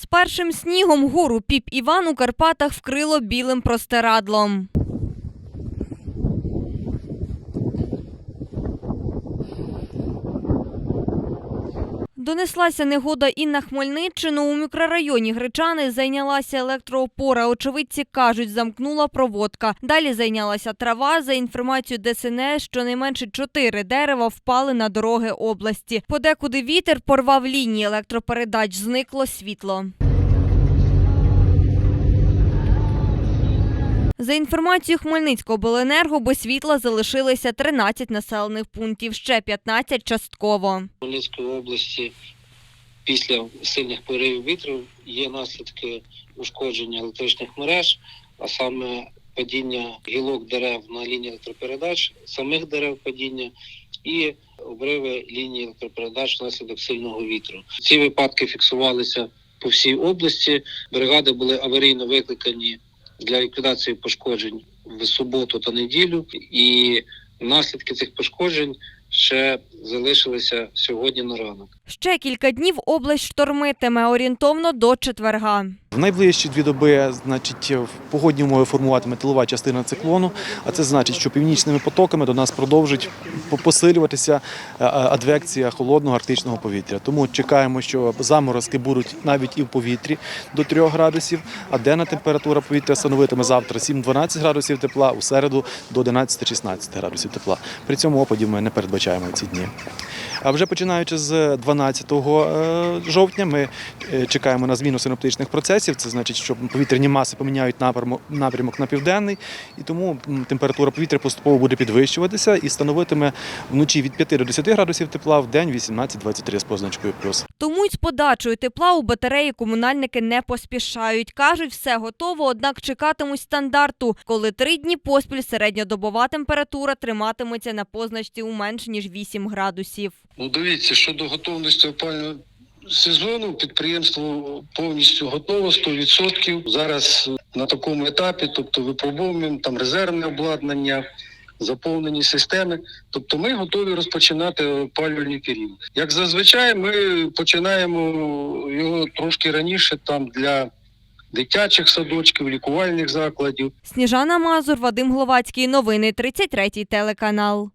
З першим снігом гору піп Іван у Карпатах вкрило білим простирадлом. Донеслася негода і на Хмельниччину. У мікрорайоні Гречани зайнялася електроопора. Очевидці кажуть, замкнула проводка. Далі зайнялася трава. За інформацією ДСНС, щонайменше чотири дерева впали на дороги області. Подекуди вітер порвав лінії електропередач, зникло світло. За інформацією Хмельницького обленерго, без світла залишилися 13 населених пунктів, ще 15 частково. Хмельницької області після сильних поривів вітру є наслідки ушкодження електричних мереж, а саме падіння гілок дерев на лінії електропередач, самих дерев падіння і обриви лінії електропередач внаслідок сильного вітру. Ці випадки фіксувалися по всій області. Бригади були аварійно викликані для ліквідації пошкоджень в суботу та неділю, і наслідки цих пошкоджень ще залишилися сьогодні на ранок. Ще кілька днів область штормитиме орієнтовно до четверга. В найближчі дві доби, значить, в погодні умови формуватиме тилова частина циклону, а це значить, що північними потоками до нас продовжить посилюватися е, е, адвекція холодного арктичного повітря. Тому чекаємо, що заморозки будуть навіть і в повітрі до 3 градусів, а денна температура повітря становитиме завтра 7-12 градусів тепла, у середу до 11-16 градусів тепла. При цьому опадів ми не передбачаємо в ці дні. А вже починаючи з 12 е, жовтня, ми е, чекаємо на зміну синоптичних процесів. Це значить, що повітряні маси поміняють напрямок, напрямок на південний, і тому температура повітря поступово буде підвищуватися і становитиме вночі від 5 до 10 градусів тепла, в день 18-23 з позначкою плюс. Тому й з подачою тепла у батареї комунальники не поспішають. Кажуть, все готово, однак чекатимуть стандарту, коли три дні поспіль середньодобова температура триматиметься на позначці у менш ніж 8 градусів. Ну, дивіться, щодо готовності опального сезону, підприємство повністю готово 100%. Зараз на такому етапі, тобто випробовуємо там резервне обладнання, заповнені системи. Тобто ми готові розпочинати опалювальний період. Як зазвичай, ми починаємо його трошки раніше там для дитячих садочків, лікувальних закладів. Сніжана Мазур, Вадим Гловацький. Новини 33 телеканал.